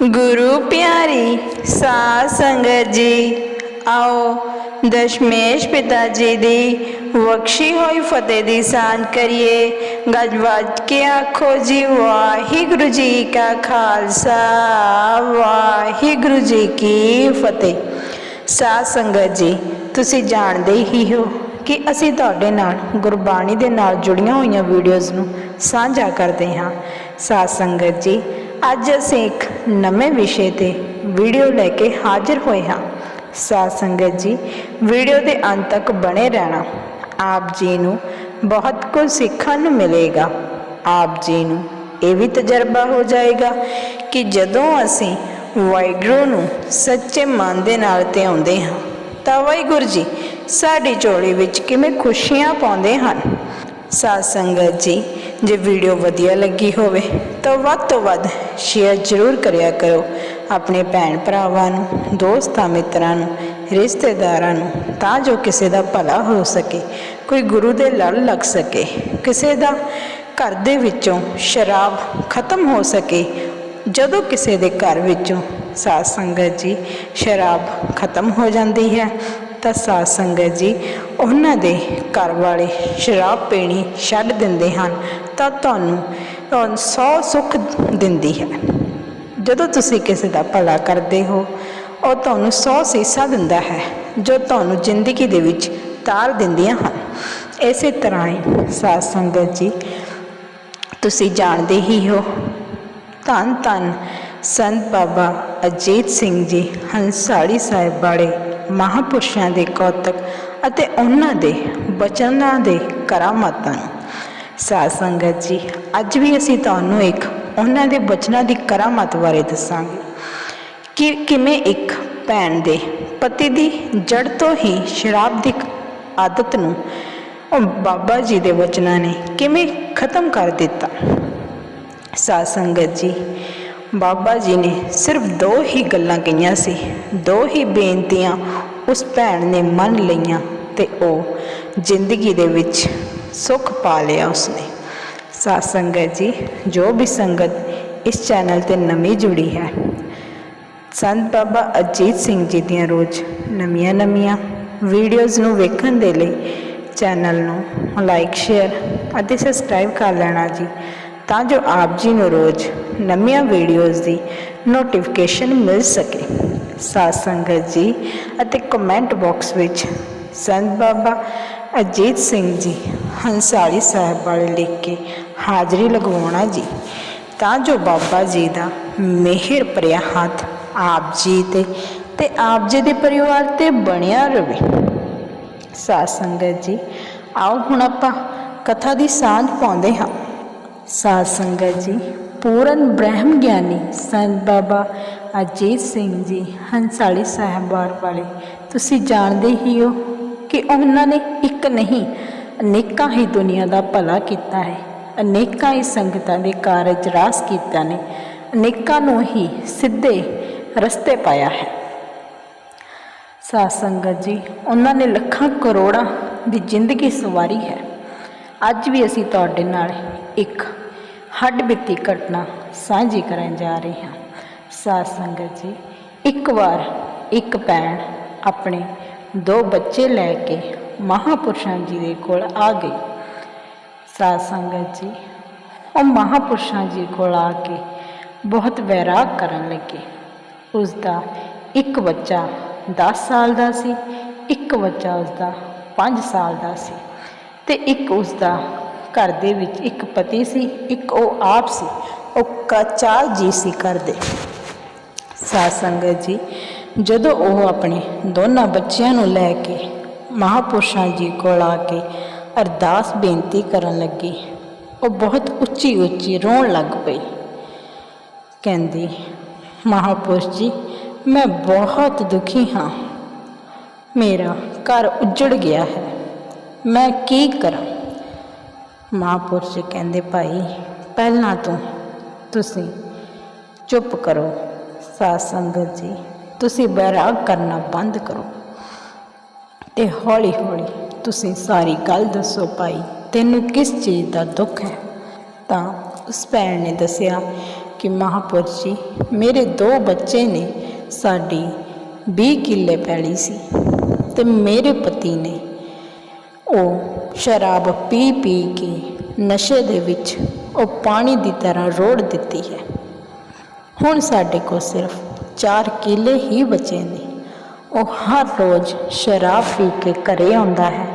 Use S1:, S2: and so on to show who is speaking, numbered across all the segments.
S1: ਗੁਰੂ ਪਿਆਰੀ ਸਾਧ ਸੰਗਤ ਜੀ, ਆਓ ਦਸ਼ਮੇਸ਼ ਪਿਤਾ ਜੀ ਦੀ ਬਖਸ਼ੀ ਹੋਈ ਫਤਿਹ ਦੀ ਸਾਂਝ ਕਰੀਏ। ਗੱਜ ਵੱਜ ਕੇ ਆਖੋ ਜੀ, ਵਾਹਿਗੁਰੂ ਜੀ ਕਾ ਖਾਲਸਾ, ਵਾਹਿਗੁਰੂ ਜੀ ਕੀ ਫਤਿਹ। ਸਾਧ ਸੰਗਤ ਜੀ, ਤੁਸੀਂ ਜਾਣਦੇ ਹੀ ਹੋ ਕਿ ਅਸੀਂ ਤੁਹਾਡੇ ਨਾਲ ਗੁਰਬਾਣੀ ਦੇ ਨਾਲ ਜੁੜੀਆਂ ਹੋਈਆਂ ਵੀਡੀਓਜ਼ ਨੂੰ ਸਾਂਝਾ ਕਰਦੇ ਹਾਂ। ਸਾਧ ਸੰਗਤ ਜੀ ਅੱਜ ਅਸੀਂ ਇੱਕ ਨਵੇਂ ਵਿਸ਼ੇ ਤੇ ਵੀਡੀਓ ਲੈ ਕੇ ਹਾਜ਼ਰ ਹੋਏ ਹਾਂ। ਸਾਧ ਸੰਗਤ ਜੀ, ਵੀਡੀਓ ਦੇ ਅੰਤ ਤੱਕ ਬਣੇ ਰਹਿਣਾ ਆਪ ਜੀ ਨੂੰ ਬਹੁਤ ਕੁਝ ਸਿੱਖਣ ਨੂੰ ਮਿਲੇਗਾ। ਆਪ ਜੀ ਨੂੰ ਇਹ ਵੀ ਤਜਰਬਾ ਹੋ ਜਾਏਗਾ ਕਿ ਜਦੋਂ ਅਸੀਂ ਵਾਹਿਗੁਰੂ ਨੂੰ ਸੱਚੇ ਮਨ ਦੇ ਨਾਲ ਤੇ ਆਉਂਦੇ ਹਾਂ, ਤਾਂ ਵਾਹਿਗੁਰੂ ਜੀ ਸਾਡੀ ਝੋਲੀ ਵਿੱਚ ਕਿਵੇਂ ਖੁਸ਼ੀਆਂ ਪਾਉਂਦੇ ਹਨ। ਸਾਧ ਸੰਗਤ ਜੀ ਜੇ ਵੀਡੀਓ ਵਧੀਆ ਲੱਗੀ ਹੋਵੇ ਤਾਂ ਵੱਧ ਤੋਂ ਵੱਧ ਸ਼ੇਅਰ ਜ਼ਰੂਰ ਕਰਿਆ ਕਰੋ। ਆਪਣੇ ਭੈਣ ਭਰਾਵਾਂ ਨੂੰ, ਦੋਸਤਾਂ ਮਿੱਤਰਾਂ ਨੂੰ, ਰਿਸ਼ਤੇਦਾਰਾਂ ਨੂੰ, ਤਾਂ ਜੋ ਕਿਸੇ ਦਾ ਭਲਾ ਹੋ ਸਕੇ, ਕੋਈ ਗੁਰੂ ਦੇ ਲੜ ਲੱਗ ਸਕੇ, ਕਿਸੇ ਦਾ ਘਰ ਦੇ ਵਿੱਚੋਂ ਸ਼ਰਾਬ ਖਤਮ ਹੋ ਸਕੇ, ਜਦੋਂ ਕਿਸੇ ਦੇ ਘਰ ਵਿੱਚੋਂ ਸਾਧ ਸੰਗਤ ਜੀ ਸ਼ਰਾਬ ਖਤਮ ਹੋ ਜਾਂਦੀ ਹੈ, ਤਾਂ ਸਾਧ ਸੰਗਤ ਜੀ ਉਹਨਾਂ ਦੇ ਘਰ ਵਾਲੇ ਸ਼ਰਾਬ ਪੀਣੀ ਛੱਡ ਦਿੰਦੇ ਹਨ ਤਾਂ ਤੁਹਾਨੂੰ ਤੁਹਾਨੂੰ ਸੌ ਸੁੱਖ ਦਿੰਦੀ ਹੈ। ਜਦੋਂ ਤੁਸੀਂ ਕਿਸੇ ਦਾ ਭਲਾ ਕਰਦੇ ਹੋ, ਉਹ ਤੁਹਾਨੂੰ ਸੌ ਸੀਸਾ ਦਿੰਦਾ ਹੈ, ਜੋ ਤੁਹਾਨੂੰ ਜ਼ਿੰਦਗੀ ਦੇ ਵਿੱਚ ਤਾਰ ਦਿੰਦੀਆਂ ਹਨ। ਇਸੇ ਤਰ੍ਹਾਂ ਹੀ ਸਾਧ ਸੰਗਤ ਜੀ, ਤੁਸੀਂ ਜਾਣਦੇ ਹੀ ਹੋ, ਧੰਨ ਧੰਨ ਸੰਤ ਬਾਬਾ ਅਜੀਤ ਸਿੰਘ ਜੀ, ਹੰਸਾਲੀ ਸਾਹਿਬ ਬਾੜੇ ਮਹਾਪੁਰਸ਼ਾਂ ਦੇ ਕੌਤਕ ਅਤੇ ਉਹਨਾਂ ਦੇ ਬਚਨਾਂ ਦੇ ਕਰਾਮਾਤਾਂ ਨੂੰ। ਸਾਧ ਸੰਗਤ ਜੀ, ਅੱਜ ਵੀ ਅਸੀਂ ਤੁਹਾਨੂੰ ਇੱਕ ਉਹਨਾਂ ਦੇ ਬਚਨਾਂ ਦੀ ਕਰਾਮਾਤ ਬਾਰੇ ਦੱਸਾਂਗੇ ਕਿ ਕਿਵੇਂ ਇੱਕ ਭੈਣ ਦੇ ਪਤੀ ਦੀ ਜੜ ਤੋਂ ਹੀ ਸ਼ਰਾਬ ਦੀ ਆਦਤ ਨੂੰ ਉਹ ਬਾਬਾ ਜੀ ਦੇ ਬਚਨਾਂ ਨੇ ਕਿਵੇਂ ਖਤਮ ਕਰ ਦਿੱਤਾ। ਸਾਧ ਸੰਗਤ ਜੀ, ਬਾਬਾ ਜੀ ਨੇ ਸਿਰਫ ਦੋ ਹੀ ਗੱਲਾਂ ਕਹੀਆਂ ਸੀ, ਦੋ ਹੀ ਬੇਨਤੀਆਂ ਉਸ ਭੈਣ ਨੇ ਮੰਨ ਲਈਆਂ। ਤੇ ਉਹ ਜ਼ਿੰਦਗੀ ਦੇ ਵਿੱਚ ਸੁੱਖ ਪਾ ਲਿਆ ਉਸਨੇ। ਸਾਧ ਸੰਗਤ ਜੀ, ਜੋ ਵੀ ਸੰਗਤ ਇਸ ਚੈਨਲ ਤੇ ਨਵੀਂ ਜੁੜੀ ਹੈ, ਸੰਤ ਬਾਬਾ ਅਜੀਤ ਸਿੰਘ ਜੀ ਦੀਆਂ ਰੋਜ਼ ਨਵੀਆਂ ਨਵੀਆਂ ਵੀਡੀਓਜ਼ ਨੂੰ ਵੇਖਣ ਦੇ ਲਈ ਚੈਨਲ ਨੂੰ ਲਾਈਕ ਸ਼ੇਅਰ ਅਤੇ ਸਬਸਕ੍ਰਾਈਬ ਕਰ ਲੈਣਾ ਜੀ, ਤਾਂ ਜੋ ਆਪ ਜੀ ਨੂੰ ਰੋਜ਼ ਨਵੀਆਂ ਵੀਡੀਓਜ਼ ਦੀ ਨੋਟੀਫਿਕੇਸ਼ਨ ਮਿਲ ਸਕੇ। ਸਾਧ ਸੰਗਤ ਜੀ ਅਤੇ ਕਮੈਂਟ ਬਾਕਸ ਵਿੱਚ ਸੰਤ ਬਾਬਾ ਅਜੀਤ ਸਿੰਘ ਜੀ, ਹੰਸਾਲੀ ਸਾਹਿਬ ਵਾਲੇ ਲਿਖ ਕੇ ਹਾਜ਼ਰੀ ਲਗਵਾਉਣਾ ਜੀ। ਤਾਂ ਜੋ ਬਾਬਾ ਜੀ ਦਾ ਮਿਹਰ ਭਰਿਆ ਹੱਥ ਆਪ ਜੀ ਤੇ ਤੇ ਆਪ ਜੀ ਦੇ ਪਰਿਵਾਰ ਤੇ ਬਣਿਆ ਰਵੇ। ਸਾਧ ਸੰਗਤ ਜੀ, ਆਓ ਹੁਣ ਆਪਾਂ ਕਥਾ ਦੀ ਸਾਂਝ ਪਾਉਂਦੇ ਹਾਂ। ਸਾਧ ਸੰਗਤ ਜੀ, ਪੂਰਨ ਬ੍ਰਹਮ ਗਿਆਨੀ ਸੰਤ ਬਾਬਾ ਅਜੀਤ ਸਿੰਘ ਜੀ, ਹੰਸਾਲੀ ਸਾਹਿਬਾਰ ਵਾਲੇ, ਤੁਸੀਂ ਜਾਣਦੇ ਹੀ ਹੋ ਕਿ ਉਹਨਾਂ ਨੇ ਇੱਕ ਨਹੀਂ, ਅਨੇਕਾਂ ਹੀ ਦੁਨੀਆ ਦਾ ਭਲਾ ਕੀਤਾ ਹੈ। ਅਨੇਕਾਂ ਹੀ ਸੰਗਤਾਂ ਦੇ ਕਾਰਜ ਰਾਸ ਕੀਤਾ ਨੇ। ਅਨੇਕਾਂ ਨੂੰ ਹੀ ਸਿੱਧੇ ਰਸਤੇ ਪਾਇਆ ਹੈ। ਸਾਧ ਸੰਗਤ ਜੀ, ਉਹਨਾਂ ਨੇ ਲੱਖਾਂ ਕਰੋੜਾਂ ਦੀ ਜ਼ਿੰਦਗੀ ਸਵਾਰੀ ਹੈ। ਅੱਜ ਵੀ ਅਸੀਂ ਤੁਹਾਡੇ ਨਾਲ ਇੱਕ ਹੱਡ ਬਿੱਤੀ ਘਟਨਾ ਸਾਂਝੀ ਕਰਨ ਜਾ ਰਹੇ ਹਾਂ। ਸਾਧ ਸੰਗਤ ਜੀ, ਇੱਕ ਵਾਰ ਇੱਕ ਭੈਣ ਆਪਣੇ ਦੋ ਬੱਚੇ ਲੈ ਕੇ ਮਹਾਪੁਰਸ਼ਾਂ ਜੀ ਦੇ ਕੋਲ ਆ ਗਈ ਸਾਧ ਸੰਗਤ ਜੀ, ਉਹ ਮਹਾਪੁਰਸ਼ਾਂ ਜੀ ਕੋਲ ਆ ਕੇ ਬਹੁਤ ਵੈਰਾਗ ਕਰਨ ਲੱਗੇ। ਉਸ ਦਾ ਇੱਕ ਬੱਚਾ 10 ਸਾਲ ਦਾ ਸੀ, ਇੱਕ ਬੱਚਾ ਉਸ ਦਾ 5 ਸਾਲ ਦਾ ਸੀ ਤੇ ਇੱਕ ਉਸ ਦਾ ਘਰ ਦੇ ਵਿੱਚ ਇੱਕ ਪਤੀ ਸੀ, ਇੱਕ ਉਹ ਆਪ ਸੀ, ਉਹ ਕਾ ਚਾਰ ਜੀ ਸੀ ਘਰ ਦੇ। ਸਾਧ ਸੰਗਤ ਜੀ ਜਦੋਂ ਉਹ ਆਪਣੇ ਦੋਨਾਂ ਬੱਚਿਆਂ ਨੂੰ ਲੈ ਕੇ ਮਹਾਪੁਰਸ਼ਾਂ ਜੀ ਕੋਲ ਆ ਕੇ ਅਰਦਾਸ ਬੇਨਤੀ ਕਰਨ ਲੱਗੀ, ਉਹ ਬਹੁਤ ਉੱਚੀ ਉੱਚੀ ਰੋਣ ਲੱਗ ਪਈ। ਕਹਿੰਦੀ, ਮਹਾਪੁਰਸ਼ ਜੀ, ਮੈਂ ਬਹੁਤ ਦੁਖੀ ਹਾਂ। ਮੇਰਾ ਘਰ ਉੱਜੜ ਗਿਆ ਹੈ। ਮੈਂ ਕੀ ਕਰਾਂ? ਮਹਾਪੁਰਸ਼ ਕਹਿੰਦੇ, ਭਾਈ, ਪਹਿਲਾਂ ਤੋਂ ਤੁਸੀਂ ਚੁੱਪ ਕਰੋ, ਸਾਧ ਸੰਗਤ ਜੀ। ਤੁਸੀਂ ਬੈਰਾਗ ਕਰਨਾ ਬੰਦ ਕਰੋ। ਤੇ ਹੌਲੀ ਹੌਲੀ ਤੁਸੀਂ ਸਾਰੀ ਗੱਲ ਦੱਸੋ ਭਾਈ, ਤੈਨੂੰ ਕਿਸ ਚੀਜ਼ ਦਾ ਦੁੱਖ ਹੈ? ਤਾਂ ਉਸ ਭੈਣ ਨੇ ਦੱਸਿਆ
S2: ਕਿ ਮਹਾਪੁਰਸ਼ ਜੀ, ਮੇਰੇ ਦੋ ਬੱਚੇ ਨੇ, ਸਾਡੀ 20 ਕਿੱਲੇ ਪੈਲੀ ਸੀ ਤੇ ਮੇਰੇ ਪਤੀ ਨੇ ਉਹ ਸ਼ਰਾਬ ਪੀ ਪੀ ਕੇ ਨਸ਼ੇ ਦੇ ਵਿੱਚ ਉਹ ਪਾਣੀ ਦੀ ਤਰ੍ਹਾਂ ਰੋੜ ਦਿੱਤੀ ਹੈ। ਹੁਣ ਸਾਡੇ ਕੋਲ ਸਿਰਫ 4 ਕਿਲੇ ਹੀ ਬਚੇ ਨੇ। ਉਹ ਹਰ ਰੋਜ਼ ਸ਼ਰਾਬ ਪੀ ਕੇ ਘਰੇ ਆਉਂਦਾ ਹੈ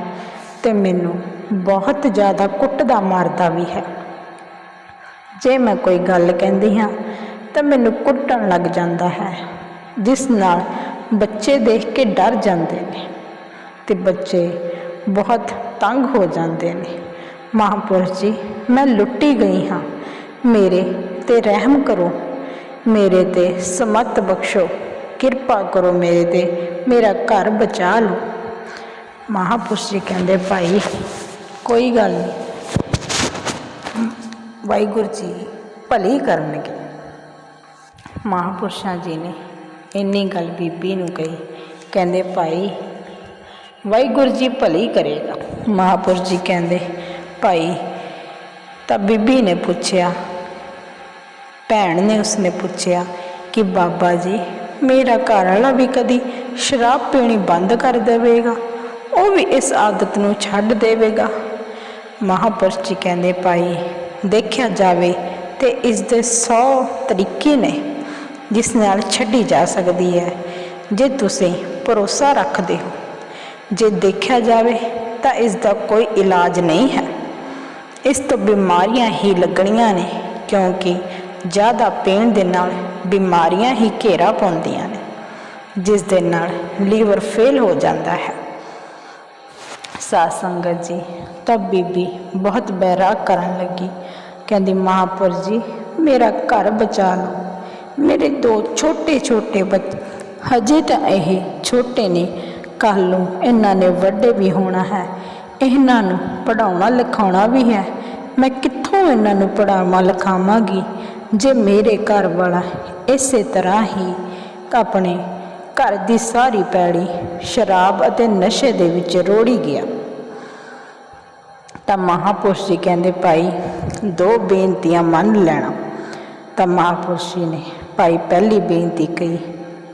S2: ਤੇ ਮੈਨੂੰ ਬਹੁਤ ਜ਼ਿਆਦਾ ਕੁੱਟਦਾ ਮਾਰਦਾ ਵੀ ਹੈ। ਜੇ ਮੈਂ ਕੋਈ ਗੱਲ ਕਹਿੰਦੀ ਹਾਂ, ਤਾਂ ਮੈਨੂੰ ਕੁੱਟਣ ਲੱਗ ਜਾਂਦਾ ਹੈ, ਜਿਸ ਨਾਲ ਬੱਚੇ ਦੇਖ ਕੇ ਡਰ ਜਾਂਦੇ ਨੇ ਤੇ ਬੱਚੇ ਬਹੁਤ ਤੰਗ ਹੋ ਜਾਂਦੇ ਨੇ। ਮਹਾਂਪੁਰਸ਼ ਜੀ, ਮੈਂ ਲੁੱਟੀ ਗਈ ਹਾਂ। ਮੇਰੇ ਤੇ ਰਹਿਮ ਕਰੋ। ਮੇਰੇ ਤੇ ਸਮਤ ਬਖਸ਼ੋ, ਕਿਰਪਾ ਕਰੋ ਮੇਰੇ ਤੇ, ਮੇਰਾ ਘਰ ਬਚਾ ਲਓ। ਮਹਾਪੁਰਸ਼ ਜੀ ਕਹਿੰਦੇ, ਭਾਈ, ਕੋਈ ਗੱਲ ਨਹੀਂ ਵਾਹਿਗੁਰੂ ਜੀ ਭਲੀ ਕਰਨਗੇ। ਮਹਾਪੁਰਸ਼ਾਂ ਜੀ ਨੇ ਇੰਨੀ ਗੱਲ ਬੀਬੀ ਨੂੰ ਕਹੀ। ਕਹਿੰਦੇ, ਭਾਈ, ਵਾਹਿਗੁਰੂ ਜੀ ਭਲੀ ਕਰੇਗਾ। ਮਹਾਪੁਰਸ਼ ਜੀ ਕਹਿੰਦੇ, ਭਾਈ, ਤਾਂ ਬੀਬੀ ਨੇ ਪੁੱਛਿਆ ਭੈਣ ਨੇ ਉਸਨੇ ਪੁੱਛਿਆ ਕਿ ਬਾਬਾ ਜੀ, ਮੇਰਾ ਘਰ ਵਾਲਾ ਵੀ ਕਦੀ ਸ਼ਰਾਬ ਪੀਣੀ ਬੰਦ ਕਰ ਦੇਵੇਗਾ, ਉਹ ਵੀ ਇਸ ਆਦਤ ਨੂੰ ਛੱਡ ਦੇਵੇਗਾ। ਮਹਾਪੁਰਸ਼ ਜੀ ਕਹਿੰਦੇ, ਭਾਈ, ਦੇਖਿਆ ਜਾਵੇ ਤੇ ਇਸ ਦੇ 100 ਤਰੀਕੇ ਨੇ ਜਿਸ ਨਾਲ ਛੱਡੀ ਜਾ ਸਕਦੀ ਹੈ। ਜੇ ਤੁਸੀਂ ਭਰੋਸਾ ਰੱਖਦੇ ਹੋ, ਜੇ ਦੇਖਿਆ ਜਾਵੇ ਤਾਂ ਇਸ ਦਾ ਕੋਈ ਇਲਾਜ ਨਹੀਂ ਹੈ। ਇਸ ਤੋਂ ਬਿਮਾਰੀਆਂ ਹੀ ਲੱਗਣੀਆਂ ਨੇ, ਕਿਉਂਕਿ ਜ਼ਿਆਦਾ ਪੀਣ ਦੇ ਨਾਲ ਬਿਮਾਰੀਆਂ ਹੀ ਘੇਰਾ ਪਾਉਂਦੀਆਂ ਨੇ, ਜਿਸ ਦੇ ਨਾਲ ਲੀਵਰ ਫੇਲ ਹੋ ਜਾਂਦਾ ਹੈ। ਸਾਧ ਸੰਗਤ ਜੀ, ਤਬ ਬੀਬੀ ਬਹੁਤ ਬੈਰਾਗ ਕਰਨ ਲੱਗੀ। ਕਹਿੰਦੀ ਮਹਾਪੁਰ ਜੀ, ਮੇਰਾ ਘਰ ਬਚਾ ਲਓ। ਮੇਰੇ ਦੋ ਛੋਟੇ ਛੋਟੇ ਬੱਚੇ, ਹਜੇ ਤਾਂ ਇਹ ਛੋਟੇ ਨੇ। ਕੱਲ੍ਹ ਨੂੰ ਇਹਨਾਂ ਨੇ ਵੱਡੇ ਵੀ ਹੋਣਾ ਹੈ। ਇਹਨਾਂ ਨੂੰ ਪੜਾਉਣਾ ਲਿਖਾਉਣਾ ਵੀ ਹੈ। ਮੈਂ ਕਿੱਥੋਂ ਇਹਨਾਂ ਨੂੰ ਪੜਾਵਾਂ ਲਿਖਾਵਾਂਗੀ? ਜੇ ਮੇਰੇ ਘਰ ਵਾਲਾ ਇਸੇ ਤਰ੍ਹਾਂ ਹੀ ਆਪਣੇ ਘਰ ਦੀ ਸਾਰੀ ਪੈੜੀ ਸ਼ਰਾਬ ਅਤੇ ਨਸ਼ੇ ਦੇ ਵਿੱਚ ਰੋੜੀ ਗਿਆ ਤਾਂ ਮਹਾਪੁਰਸ਼ ਜੀ ਕਹਿੰਦੇ, ਭਾਈ, ਦੋ ਬੇਨਤੀਆਂ ਮੰਨ ਲੈਣਾ। ਤਾਂ ਮਹਾਪੁਰਸ਼ ਜੀ ਨੇ, ਭਾਈ, ਪਹਿਲੀ ਬੇਨਤੀ ਕਹੀ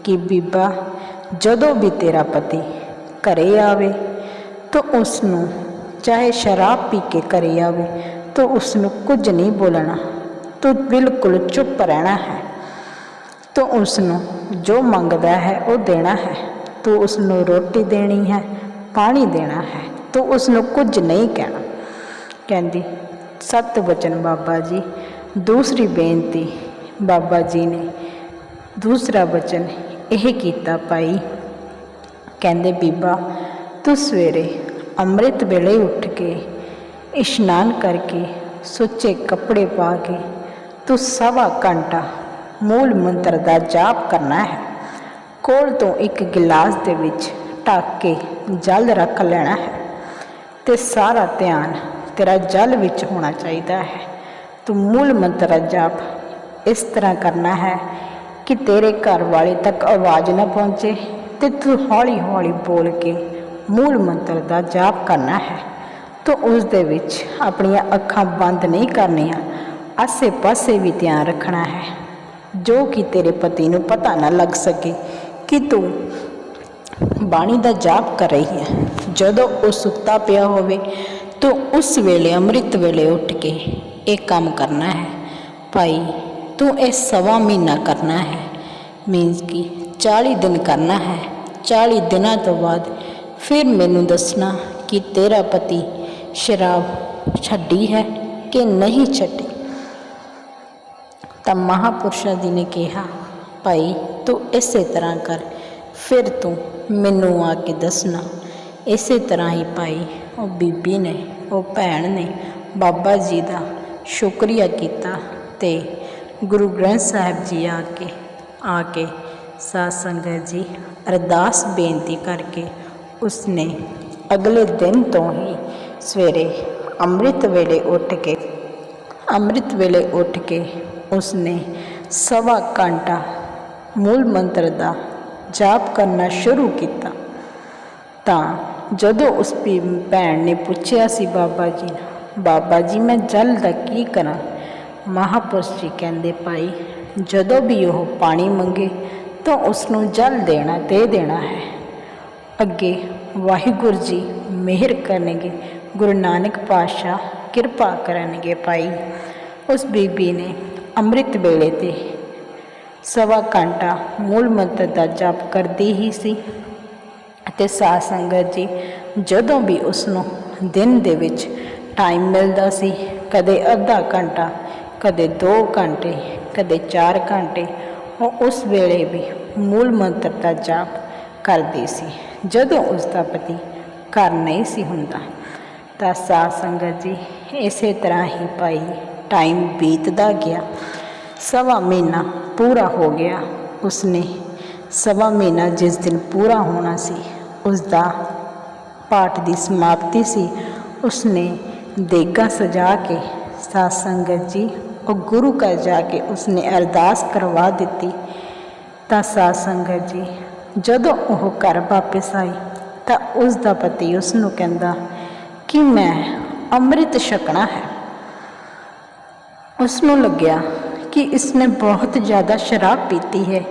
S2: ਕਿ ਬੀਬਾ, ਜਦੋਂ ਵੀ ਤੇਰਾ ਪਤੀ ਘਰੇ ਆਵੇ, ਤਾਂ ਉਸ ਨੂੰ ਚਾਹੇ ਸ਼ਰਾਬ ਪੀ ਕੇ ਘਰੇ ਆਵੇ, ਤਾਂ ਉਸ ਨੂੰ ਕੁਝ ਨਹੀਂ ਬੋਲਣਾ। ਤੂੰ ਬਿਲਕੁਲ ਚੁੱਪ ਰਹਿਣਾ ਹੈ। ਤੂੰ ਉਸ ਨੂੰ ਜੋ ਮੰਗਦਾ ਹੈ, ਉਹ ਦੇਣਾ ਹੈ। ਤੂੰ ਉਸ ਨੂੰ ਰੋਟੀ ਦੇਣੀ ਹੈ, ਪਾਣੀ ਦੇਣਾ ਹੈ। ਤੂੰ ਉਸ ਨੂੰ ਕੁਝ ਨਹੀਂ ਕਹਿਣਾ। ਕਹਿੰਦੀ, ਸਤ ਵਚਨ ਬਾਬਾ ਜੀ। ਦੂਸਰੀ ਬੇਨਤੀ ਬਾਬਾ ਜੀ ਨੇ। ਦੂਸਰਾ ਬਚਨ ਇਹ ਕੀਤਾ, ਭਾਈ। ਕਹਿੰਦੇ, ਬੀਬਾ, ਤੂੰ ਸਵੇਰੇ ਅੰਮ੍ਰਿਤ ਵੇਲੇ ਉੱਠ ਕੇ ਇਸ਼ਨਾਨ ਕਰਕੇ ਸੁੱਚੇ ਕੱਪੜੇ ਪਾ ਕੇ ਤੂੰ ਸਵਾ ਘੰਟਾ ਮੂਲ ਮੰਤਰ ਦਾ ਜਾਪ ਕਰਨਾ ਹੈ। ਕੋਲ ਤੋਂ ਇੱਕ ਗਿਲਾਸ ਦੇ ਵਿੱਚ ਢੱਕ ਕੇ ਜਲ ਰੱਖ ਲੈਣਾ ਹੈ ਤੇ ਸਾਰਾ ਧਿਆਨ ਤੇਰਾ ਜਲ ਵਿੱਚ ਹੋਣਾ ਚਾਹੀਦਾ ਹੈ। ਤੂੰ ਮੂਲ ਮੰਤਰ ਦਾ ਜਾਪ ਇਸ ਤਰ੍ਹਾਂ ਕਰਨਾ ਹੈ ਕਿ ਤੇਰੇ ਘਰ ਵਾਲੇ ਤੱਕ ਆਵਾਜ਼ ਨਾ ਪਹੁੰਚੇ ਤੇ ਤੂੰ ਹੌਲੀ ਹੌਲੀ ਬੋਲ ਕੇ ਮੂਲ ਮੰਤਰ ਦਾ ਜਾਪ ਕਰਨਾ ਹੈ। ਤੂੰ ਉਸ ਦੇ ਵਿੱਚ ਆਪਣੀਆਂ ਅੱਖਾਂ ਬੰਦ ਨਹੀਂ ਕਰਨੀਆਂ ਆਸੇ-ਪਾਸੇ ਵੀ ਧਿਆਨ ਰੱਖਣਾ ਹੈ। ਜੋ ਕਿ ਤੇਰੇ ਪਤੀ ਨੂੰ ਪਤਾ ਨਾ ਲੱਗ ਸਕੇ ਕਿ ਤੂੰ ਬਾਣੀ ਦਾ ਜਾਪ ਕਰ ਰਹੀ ਹੈ। ਜਦੋਂ ਉਹ ਸੁੱਤਾ ਪਿਆ ਹੋਵੇ, ਤੂੰ ਉਸ ਵੇਲੇ ਅੰਮ੍ਰਿਤ ਵੇਲੇ ਉੱਠ ਕੇ ਇਹ ਕੰਮ ਕਰਨਾ ਹੈ। ਭਾਈ, ਤੂੰ ਇਹ ਸਵਾ ਮਹੀਨਾ ਕਰਨਾ ਹੈ। ਮੀਨਸ ਕਿ 40 ਦਿਨ ਕਰਨਾ ਹੈ। 40 ਦਿਨਾਂ ਤੋਂ ਬਾਅਦ ਫਿਰ ਮੈਨੂੰ ਦੱਸਣਾ ਕਿ ਤੇਰਾ ਪਤੀ ਸ਼ਰਾਬ ਛੱਡੀ ਹੈ ਕਿ ਨਹੀਂ ਛੱਡੀ। ਤਾਂ ਮਹਾਪੁਰਸ਼ਾਂ ਜੀ ਨੇ ਕਿਹਾ, ਭਾਈ, ਤੂੰ ਇਸੇ ਤਰ੍ਹਾਂ ਕਰ, ਫਿਰ ਤੂੰ ਮੈਨੂੰ ਆ ਕੇ ਦੱਸਣਾ। ਇਸੇ ਤਰ੍ਹਾਂ ਹੀ ਭਾਈ, ਉਹ ਬੀਬੀ ਨੇ, ਉਹ ਭੈਣ ਨੇ, ਬਾਬਾ ਜੀ ਦਾ ਸ਼ੁਕਰੀਆ ਕੀਤਾ ਤੇ ਗੁਰੂ ਗ੍ਰੰਥ ਸਾਹਿਬ ਜੀ ਆ ਕੇ ਆ ਕੇ ਸਾਧ ਸੰਗਤ ਜੀ ਅਰਦਾਸ ਬੇਨਤੀ ਕਰਕੇ ਉਸਨੇ ਅਗਲੇ ਦਿਨ ਤੋਂ ਹੀ ਸਵੇਰੇ ਅੰਮ੍ਰਿਤ ਵੇਲੇ ਉੱਠ ਕੇ, ਅੰਮ੍ਰਿਤ ਵੇਲੇ ਉੱਠ ਕੇ ਉਸਨੇ ਸਵਾ ਘੰਟਾ ਮੂਲ ਮੰਤਰ ਦਾ ਜਾਪ ਕਰਨਾ ਸ਼ੁਰੂ ਕੀਤਾ। ਤਾਂ ਜਦੋਂ ਉਸ ਦੀ ਭੈਣ ਨੇ ਪੁੱਛਿਆ ਸੀ ਬਾਬਾ ਜੀ ਬਾਬਾ ਜੀ, ਮੈਂ ਜਲ ਦਾ ਕੀ ਕਰਾਂ? ਮਹਾਪੁਰਸ਼ ਜੀ ਕਹਿੰਦੇ, ਭਾਈ, ਜਦੋਂ ਵੀ ਉਹ ਪਾਣੀ ਮੰਗੇ ਤਾਂ ਉਸ ਨੂੰ ਜਲ ਦੇਣਾ, ਦੇ ਦੇਣਾ ਹੈ। ਅੱਗੇ ਵਾਹਿਗੁਰੂ ਜੀ ਮਿਹਰ ਕਰਨਗੇ, ਗੁਰੂ ਨਾਨਕ ਪਾਤਸ਼ਾਹ ਕਿਰਪਾ ਕਰਨਗੇ, ਭਾਈ। ਉਸ ਬੀਬੀ ਨੇ ਅੰਮ੍ਰਿਤ ਵੇਲੇ ਤੇ ਸਵਾ ਘੰਟਾ ਮੂਲ ਮੰਤਰ ਦਾ ਜਪ ਕਰਦੀ ਹੀ ਸੀ। ਅਤੇ ਸਾਧ ਸੰਗਤ ਜੀ, ਜਦੋਂ ਵੀ ਉਸ ਨੂੰ ਦਿਨ ਦੇ ਵਿੱਚ ਟਾਈਮ ਮਿਲਦਾ ਸੀ, ਕਦੇ ਅੱਧਾ ਘੰਟਾ, ਕਦੇ 2 ਘੰਟੇ, ਕਦੇ 4 ਘੰਟੇ, ਉਹ ਉਸ ਵੇਲੇ ਵੀ ਮੂਲ ਮੰਤਰ ਦਾ ਜਾਪ ਕਰਦੀ ਸੀ। ਜਦੋਂ ਉਸ ਦਾ ਪਤੀ ਘਰ ਨਹੀਂ ਸੀ ਹੁੰਦਾ, ਤਾਂ ਸਾਧ ਸੰਗਤ ਜੀ, ਇਸੇ ਤਰ੍ਹਾਂ ਹੀ ਭਾਈ ਟਾਈਮ ਬੀਤਦਾ ਗਿਆ। ਸਵਾ ਮਹੀਨਾ ਪੂਰਾ ਹੋ ਗਿਆ। ਉਸਨੇ ਸਵਾ ਮਹੀਨਾ ਜਿਸ ਦਿਨ ਪੂਰਾ ਹੋਣਾ ਸੀ ਉਸ ਦਾ ਪਾਠ ਦੀ ਸਮਾਪਤੀ ਸੀ, ਉਸਨੇ ਦੇਗਾ ਸਜਾ ਕੇ ਸਾਧ ਸੰਗਤ ਜੀ, ਉਹ ਗੁਰੂ ਘਰ ਜਾ ਕੇ ਉਸਨੇ ਅਰਦਾਸ ਕਰਵਾ ਦਿੱਤੀ। ਤਾਂ ਸਾਧ ਸੰਗਤ ਜੀ, ਜਦੋਂ ਉਹ ਘਰ ਵਾਪਸ ਆਈ, ਤਾਂ ਉਸ ਦਾ ਪਤੀ ਉਸ ਨੂੰ ਕਹਿੰਦਾ, ਕਿ ਮੈਂ ਅੰਮ੍ਰਿਤ ਛਕਣਾ ਹੈ? ਉਸ ਨੂੰ ਲੱਗਿਆ ਕਿ ਇਸਨੇ ਬਹੁਤ ਜ਼ਿਆਦਾ ਸ਼ਰਾਬ ਪੀਤੀ ਹੈ,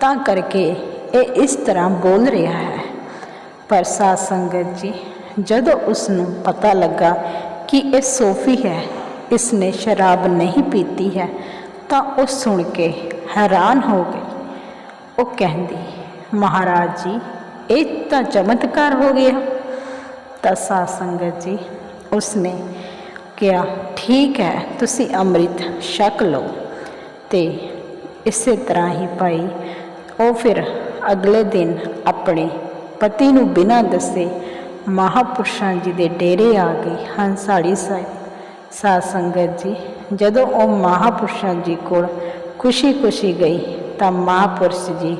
S2: ਤਾਂ ਕਰਕੇ ਇਹ ਇਸ ਤਰ੍ਹਾਂ ਬੋਲ ਰਿਹਾ ਹੈ। ਪਰ ਸਾਧ ਸੰਗਤ ਜੀ, ਜਦੋਂ ਉਸ ਨੂੰ ਪਤਾ ਲੱਗਾ ਕਿ ਇਹ ਸੋਫੀ ਹੈ, ਇਸਨੇ ਸ਼ਰਾਬ ਨਹੀਂ ਪੀਤੀ ਹੈ, ਤਾਂ ਉਹ ਸੁਣ ਕੇ ਹੈਰਾਨ ਹੋ ਗਈ। ਉਹ ਕਹਿੰਦੀ, ਮਹਾਰਾਜ ਜੀ, ਇਹ ਤਾਂ ਚਮਤਕਾਰ ਹੋ ਗਿਆ। ਤਾਂ ਸਾਧ ਸੰਗਤ ਜੀ, ਉਸਨੇ ਕਿਹਾ, ਠੀਕ ਹੈ, ਤੁਸੀਂ ਅੰਮ੍ਰਿਤ ਛਕ ਲਓ। ਤੇ ਇਸੇ ਤਰ੍ਹਾਂ ਹੀ ਭਾਈ, ਉਹ ਫਿਰ ਅਗਲੇ ਦਿਨ ਆਪਣੇ ਪਤੀ ਨੂੰ ਬਿਨਾਂ ਦੱਸੇ ਮਹਾਪੁਰਸ਼ਾਂ ਜੀ ਦੇ ਡੇਰੇ ਆ ਗਈ ਹੰਸਾੜੀ ਸਾਹਿਬ। ਸਾਧ ਸੰਗਤ ਜੀ, ਜਦੋਂ ਉਹ ਮਹਾਪੁਰਸ਼ਾਂ ਜੀ ਕੋਲ ਖੁਸ਼ੀ-ਖੁਸ਼ੀ ਗਈ, ਤਾਂ ਮਹਾਪੁਰਸ਼ ਜੀ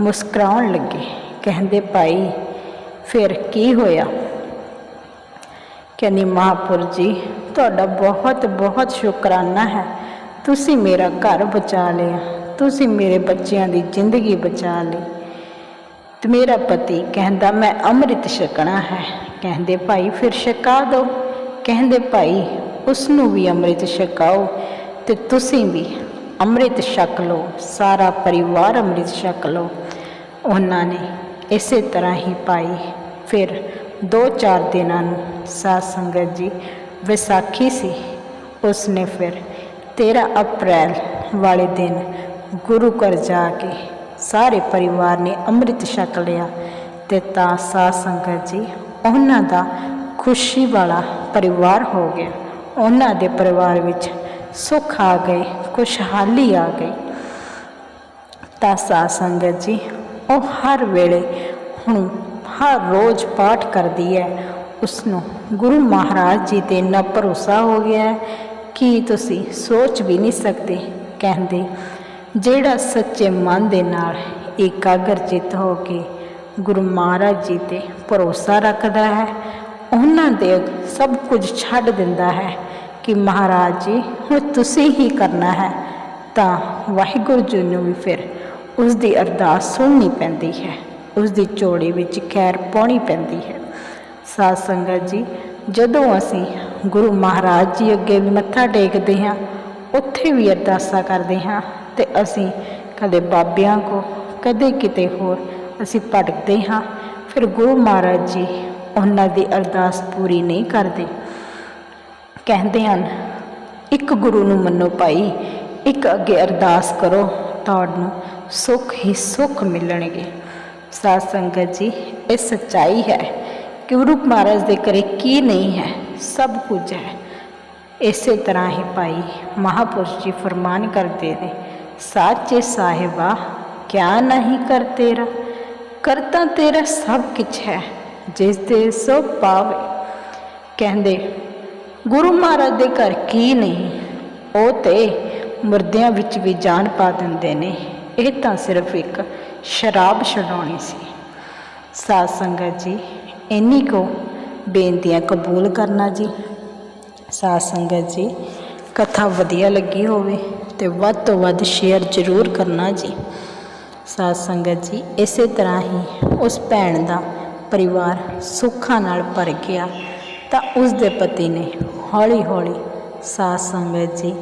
S2: ਮੁਸਕਰਾਉਣ ਲੱਗੇ, ਕਹਿੰਦੇ, ਭਾਈ, ਫਿਰ ਕੀ ਹੋਇਆ? ਕਹਿੰਦੀ ਮਹਾਪੁਰਸ਼ ਜੀ, ਤੁਹਾਡਾ ਬਹੁਤ ਬਹੁਤ ਸ਼ੁਕਰਾਨਾ ਹੈ। ਤੁਸੀਂ ਮੇਰਾ ਘਰ ਬਚਾ ਲਿਆ, ਤੁਸੀਂ ਮੇਰੇ ਬੱਚਿਆਂ ਦੀ ਜ਼ਿੰਦਗੀ ਬਚਾ ਲਈ। ਤੇ ਮੇਰਾ ਪਤੀ ਕਹਿੰਦਾ, ਮੈਂ ਅੰਮ੍ਰਿਤ ਛਕਣਾ ਹੈ। ਕਹਿੰਦੇ, ਭਾਈ, ਫਿਰ ਛਕਾ ਦਿਓ ਕਹਿੰਦੇ, ਭਾਈ ਉਸ ਨੂੰ ਵੀ ਅੰਮ੍ਰਿਤ ਛਕਾਓ ਤੇ ਤੁਸੀਂ ਵੀ ਅੰਮ੍ਰਿਤ ਛਕ ਲਓ। ਸਾਰਾ ਪਰਿਵਾਰ ਅੰਮ੍ਰਿਤ ਛਕ ਲਓ। ਉਹਨਾਂ ਨੇ ਇਸੇ ਤਰ੍ਹਾਂ ਹੀ ਪਾਈ। ਫਿਰ 2-4 ਦਿਨਾਂ ਨੂੰ ਸਾਧ ਸੰਗਤ ਜੀ ਵਿਸਾਖੀ ਸੀ। ਉਸ ਨੇ ਫਿਰ 13 ਅਪ੍ਰੈਲ ਵਾਲੇ ਦਿਨ ਗੁਰੂ ਘਰ ਜਾ ਕੇ ਸਾਰੇ ਪਰਿਵਾਰ ਨੇ ਅੰਮ੍ਰਿਤ ਛਕ ਲਿਆ ਤੇ ਤਾਂ ਸਾਧ ਸੰਗਤ ਜੀ ਉਹਨਾਂ ਦਾ ਖੁਸ਼ੀ ਵਾਲਾ ਪਰਿਵਾਰ ਹੋ ਗਿਆ। ਉਹਨਾਂ ਦੇ ਪਰਿਵਾਰ ਵਿੱਚ ਸੁੱਖ ਆ ਗਏ, ਖੁਸ਼ਹਾਲੀ ਆ ਗਈ। ਤਾਂ ਸਾਧ ਸੰਗਤ ਜੀ ਉਹ ਹਰ ਵੇਲੇ ਹੁਣ ਹਰ ਰੋਜ਼ ਪਾਠ ਕਰਦੀ ਹੈ। ਉਸ ਨੂੰ ਗੁਰੂ ਮਹਾਰਾਜ ਜੀ ਤੇ ਇੰਨਾ ਭਰੋਸਾ ਹੋ ਗਿਆ ਹੈ ਕਿ ਤੁਸੀਂ ਸੋਚ ਵੀ ਨਹੀਂ ਸਕਦੇ, ਕਹਿੰਦੇ, ਜਿਹੜਾ ਸੱਚੇ ਮਨ ਦੇ ਨਾਲ ਇਕਾਗਰ ਚਿੱਤ ਹੋ ਕੇ ਗੁਰੂ ਮਹਾਰਾਜ ਜੀ ਤੇ ਭਰੋਸਾ ਰੱਖਦਾ ਹੈ, ਉਹਨਾਂ ਦੇ ਸਭ ਕੁਝ ਛੱਡ ਦਿੰਦਾ ਹੈ ਕਿ ਮਹਾਰਾਜ ਜੀ, ਹੁਣ ਤੁਸੀਂ ਹੀ ਕਰਨਾ ਹੈ। ਤਾਂ ਵਾਹਿਗੁਰੂ ਜੀ ਨੂੰ ਵੀ ਫਿਰ ਉਸ ਦੀ ਅਰਦਾਸ ਸੁਣਨੀ ਪੈਂਦੀ ਹੈ। ਉਸ ਦੀ ਝੋਲੀ ਵਿੱਚ ਖੈਰ ਪਾਉਣੀ ਪੈਂਦੀ ਹੈ। ਸਾਧ ਸੰਗਤ ਜੀ, ਜਦੋਂ ਅਸੀਂ ਗੁਰੂ ਮਹਾਰਾਜ ਜੀ ਅੱਗੇ ਵੀ ਮੱਥਾ ਟੇਕਦੇ ਹਾਂ, ਉੱਥੇ ਵੀ ਅਰਦਾਸਾਂ ਕਰਦੇ ਹਾਂ ਤੇ ਅਸੀਂ ਕਦੇ ਬਾਬਿਆਂ ਕੋ, ਕਦੇ ਕਿਤੇ ਹੋਰ ਅਸੀਂ ਭਟਕਦੇ ਹਾਂ, ਫਿਰ ਗੁਰੂ ਮਹਾਰਾਜ ਜੀ ਉਹਨਾਂ ਦੀ ਅਰਦਾਸ ਪੂਰੀ ਨਹੀਂ ਕਰਦੇ। ਕਹਿੰਦੇ ਹਨ, ਇੱਕ ਗੁਰੂ ਨੂੰ ਮੰਨੋ ਭਾਈ, ਇੱਕ ਅੱਗੇ ਅਰਦਾਸ ਕਰੋ, ਤੁਹਾਨੂੰ ਸੁੱਖ ਹੀ ਸੁੱਖ ਮਿਲਣਗੇ। ਸਾਧ ਸੰਗਤ ਜੀ, ਇਹ ਸੱਚਾਈ ਹੈ ਕਿ ਗੁਰੂ ਮਹਾਰਾਜ ਦੇ ਕਰੇ ਕੀ ਨਹੀਂ ਹੈ, ਸਭ ਕੁਝ ਹੈ। ਇਸੇ ਤਰ੍ਹਾਂ ਹੀ ਭਾਈ ਮਹਾਪੁਰਸ਼ ਜੀ ਫਰਮਾਨ ਕਰਦੇ ਨੇ, ਸਾਚੇ ਸਾਹਿਬਾ, ਕਿਆ ਨਹੀਂ ਕਰ ਤੇਰਾ? ਕਰਤਾ ਤੇਰਾ ਸਭ ਕੁਝ ਹੈ, ਜਿਸ ਦੇ ਸੋ ਪਾਵੇ ਕਹਿੰਦੇ, ਗੁਰੂ ਮਹਾਰਾਜ ਦੇ ਘਰ ਕੀ ਨਹੀਂ? ਉਹ ਤੇ ਮੁਰਦਿਆਂ ਵਿੱਚ ਵੀ ਜਾਨ ਪਾ ਦਿੰਦੇ ਨੇ। ਇਹ ਤਾਂ ਸਿਰਫ ਇੱਕ ਸ਼ਰਾਬ ਛਡਾਉਣੀ ਸੀ। ਸਾਧ ਸੰਗਤ ਜੀ, ਇੰਨੀ ਕੋ ਬੇਨਤੀਆਂ ਕਬੂਲ ਕਰਨਾ ਜੀ। ਸਾਧ ਸੰਗਤ ਜੀ, ਕਥਾ ਵਧੀਆ ਲੱਗੀ ਹੋਵੇ ਤੇ ਵੱਧ ਤੋਂ ਵੱਧ ਸ਼ੇਅਰ ਜ਼ਰੂਰ ਕਰਨਾ ਜੀ। ਸਾਧ ਸੰਗਤ ਜੀ, ਇਸੇ ਤਰ੍ਹਾਂ ਹੀ ਉਸ ਭੈਣ ਦਾ ਪਰਿਵਾਰ ਸੁੱਖਾਂ ਨਾਲ ਭਰ ਗਿਆ ਤਾਂ ਉਸ ਦੇ ਪਤੀ ਨੇ ਹੌਲੀ ਹੌਲੀ ਸਾਧ ਸੰਗਤ ਜੀ,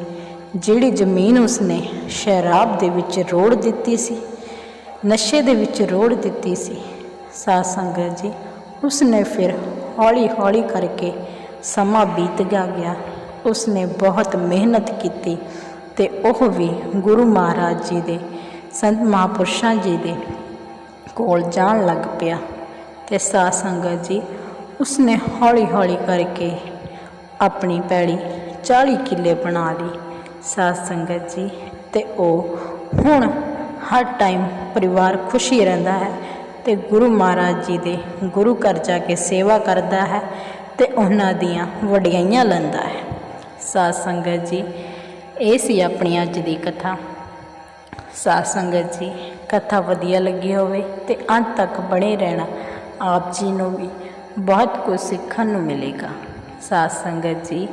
S2: ਜਿਹੜੀ ਜ਼ਮੀਨ ਉਸਨੇ ਸ਼ਰਾਬ ਦੇ ਵਿੱਚ ਰੋੜ ਦਿੱਤੀ ਸੀ ਨਸ਼ੇ ਦੇ ਵਿੱਚ ਰੋੜ ਦਿੱਤੀ ਸੀ। ਸਾਧ ਸੰਗਤ ਜੀ, ਉਸਨੇ ਫਿਰ ਹੌਲੀ ਹੌਲੀ ਕਰਕੇ ਸਮਾਂ ਬੀਤ ਗਿਆ ਗਿਆ। ਉਸਨੇ ਬਹੁਤ ਮਿਹਨਤ ਕੀਤੀ ਤੇ ਉਹ ਵੀ ਗੁਰੂ ਮਹਾਰਾਜ ਜੀ ਦੇ, ਸੰਤ ਮਹਾਂਪੁਰਸ਼ਾਂ ਜੀ ਦੇ ਕੋਲ ਜਾਣ ਲੱਗ ਪਿਆ। ਤੇ ਸਾਧ ਸੰਗਤ ਜੀ, ਉਸਨੇ ਹੌਲੀ ਹੌਲੀ ਕਰਕੇ ਆਪਣੀ ਪੈੜੀ 40 ਕਿੱਲੇ ਬਣਾ ਲਈ। ਸਾਧ ਸੰਗਤ ਜੀ, ਤੇ ਉਹ ਹੁਣ ਹਰ ਟਾਈਮ ਪਰਿਵਾਰ ਖੁਸ਼ੀ ਰਹਿੰਦਾ ਹੈ ਤੇ ਗੁਰੂ ਮਹਾਰਾਜ ਜੀ ਦੇ ਗੁਰੂ ਘਰ ਜਾ ਕੇ ਸੇਵਾ ਕਰਦਾ ਹੈ ਤੇ ਉਹਨਾਂ ਦੀਆਂ ਵਡਿਆਈਆਂ ਲੈਂਦਾ ਹੈ। ਸਾਧ ਸੰਗਤ ਜੀ, ਇਹ ਸੀ ਆਪਣੀ ਅੱਜ ਦੀ ਕਥਾ। ਸਾਧ ਸੰਗਤ ਜੀ, ਕਥਾ ਵਧੀਆ ਲੱਗੀ ਹੋਵੇ ਤੇ ਅੰਤ ਤੱਕ ਬਣੇ ਰਹਿਣਾ ਆਪ ਜੀ ਨੂੰ ਵੀ ਬਹੁਤ ਕੁਝ ਸਿੱਖਣ ਨੂੰ ਮਿਲੇਗਾ। ਸਾਧ ਸੰਗਤ ਜੀ,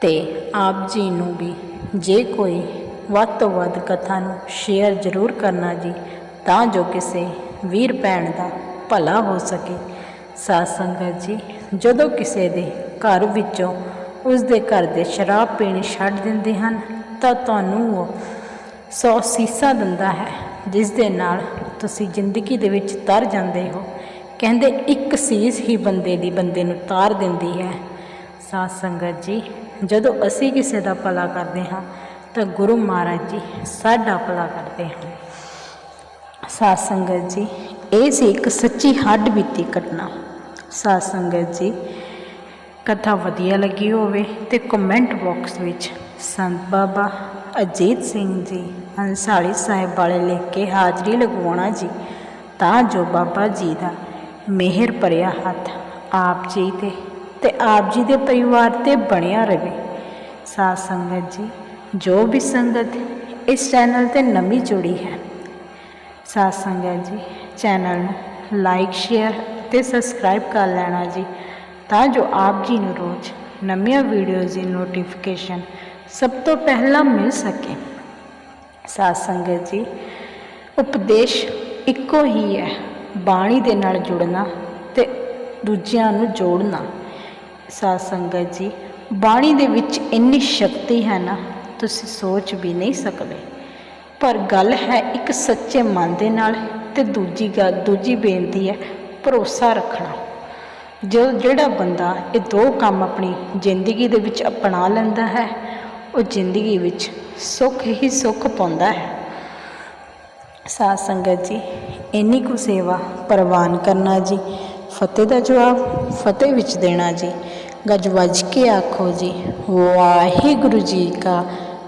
S2: ਤੇ ਆਪ ਜੀ ਨੂੰ ਵੀ ਜੇ ਕੋਈ ਵੱਧ ਤੋਂ ਵੱਧ ਕਥਾ ਨੂੰ ਸ਼ੇਅਰ ਜ਼ਰੂਰ ਕਰਨਾ ਜੀ, ਤਾਂ ਜੋ ਕਿਸੇ ਵੀਰ ਭੈਣ ਦਾ ਭਲਾ ਹੋ ਸਕੇ। ਸਾਧ ਸੰਗਤ ਜੀ, ਜਦੋਂ ਕਿਸੇ ਦੇ ਘਰ ਵਿੱਚੋਂ ਉਸ ਦੇ ਘਰ ਦੇ ਸ਼ਰਾਬ ਪੀਣੀ ਛੱਡ ਦਿੰਦੇ ਹਨ, ਤਾਂ ਤੁਹਾਨੂੰ ਉਹ ਸੌ ਸੀਸਾ ਦਿੰਦਾ ਹੈ, ਜਿਸ ਦੇ ਨਾਲ ਤੁਸੀਂ ਜ਼ਿੰਦਗੀ ਦੇ ਵਿੱਚ ਤਰ ਜਾਂਦੇ ਹੋ। ਕਹਿੰਦੇ ਇੱਕ ਸੀਸ ਹੀ ਬੰਦੇ ਦੀ ਬੰਦੇ ਨੂੰ ਤਾਰ ਦਿੰਦੀ ਹੈ। ਸਾਧ ਸੰਗਤ ਜੀ, ਜਦੋਂ ਅਸੀਂ ਕਿਸੇ ਦਾ ਭਲਾ ਕਰਦੇ ਹਾਂ ਤਾਂ ਗੁਰੂ ਮਹਾਰਾਜ ਜੀ ਸਾਡਾ ਭਲਾ ਕਰਦੇ ਹਨ। ਸਾਧ ਸੰਗਤ ਜੀ, ਇਹ ਸੀ ਇੱਕ ਸੱਚੀ ਹੱਡ ਬੀਤੀ ਘਟਨਾ। ਸਾਧ ਸੰਗਤ ਜੀ, ਕਥਾ ਵਧੀਆ ਲੱਗੀ ਹੋਵੇ ਤੇ ਕਮੈਂਟ ਬਾਕਸ ਵਿੱਚ ਸੰਤ ਬਾਬਾ ਅਜੀਤ ਸਿੰਘ ਜੀ ਹੰਸਾਲੀ ਸਾਹਿਬ ਵਾਲੇ ਲਿਖ ਕੇ ਹਾਜ਼ਰੀ ਲਗਵਾਉਣਾ ਜੀ, ਤਾਂ ਜੋ ਬਾਬਾ ਜੀ ਦਾ ਮਿਹਰ ਭਰਿਆ ਹੱਥ ਆਪ ਜੀ ਤੇ ਤੇ ਆਪ ਜੀ ਦੇ ਪਰਿਵਾਰ ਤੇ ਬਣਿਆ ਰਹੇ। ਸਾਧ ਸੰਗਤ ਜੀ ਜੋ ਵੀ ਸੰਗਤ ਇਸ ਚੈਨਲ ਤੇ ਨਵੀਂ ਜੁੜੀ ਹੈ। ਸਾਧ ਸੰਗਤ ਜੀ, ਚੈਨਲ ਨੂੰ ਲਾਈਕ ਸ਼ੇਅਰ ਤੇ ਸਬਸਕ੍ਰਾਈਬ ਕਰ ਲੈਣਾ ਜੀ, ਤਾਂ ਜੋ ਆਪ ਜੀ ਨੂੰ ਰੋਜ਼ ਨਵੀਆਂ ਵੀਡੀਓਜ਼ ਦੀ ਨੋਟੀਫਿਕੇਸ਼ਨ ਸਭ ਤੋਂ ਪਹਿਲਾਂ ਮਿਲ ਸਕੇ। ਸਾਧ ਸੰਗਤ ਜੀ, ਉਪਦੇਸ਼ ਇੱਕੋ ਹੀ ਹੈ, ਬਾਣੀ ਦੇ ਨਾਲ ਜੁੜਨਾ ਤੇ ਦੂਜਿਆਂ ਨੂੰ ਜੋੜਨਾ। ਸਾਧ ਸੰਗਤ ਜੀ, ਬਾਣੀ ਦੇ ਵਿੱਚ ਇੰਨੀ ਸ਼ਕਤੀ ਹੈ ਨਾ ਤੁਸੀਂ ਸੋਚ ਵੀ ਨਹੀਂ ਸਕਦੇ। ਪਰ ਗੱਲ ਹੈ ਇੱਕ ਸੱਚੇ ਮਨ ਦੇ ਨਾਲ ਤੇ ਦੂਜੀ ਗੱਲ, ਦੂਜੀ ਬੇਨਤੀ ਹੈ ਭਰੋਸਾ ਰੱਖਣਾ। ਜੋ ਜਿਹੜਾ ਬੰਦਾ ਇਹ ਦੋ ਕੰਮ ਆਪਣੀ ਜ਼ਿੰਦਗੀ ਦੇ ਵਿੱਚ ਅਪਣਾ ਲੈਂਦਾ ਹੈ, ਉਹ ਜ਼ਿੰਦਗੀ ਵਿੱਚ ਸੁੱਖ ਹੀ ਸੁੱਖ ਪਾਉਂਦਾ ਹੈ। ਸਾਧ ਸੰਗਤ ਜੀ, ਇੰਨੀ ਕੁ ਸੇਵਾ ਪ੍ਰਵਾਨ ਕਰਨਾ ਜੀ, ਫਤਿਹ ਦਾ ਜਵਾਬ ਫਤਿਹ ਵਿੱਚ ਦੇਣਾ ਜੀ। ਗੱਜ ਵੱਜ ਕੇ ਆਖੋ ਜੀ, ਵਾਹਿਗੁਰੂ ਜੀ ਕਾ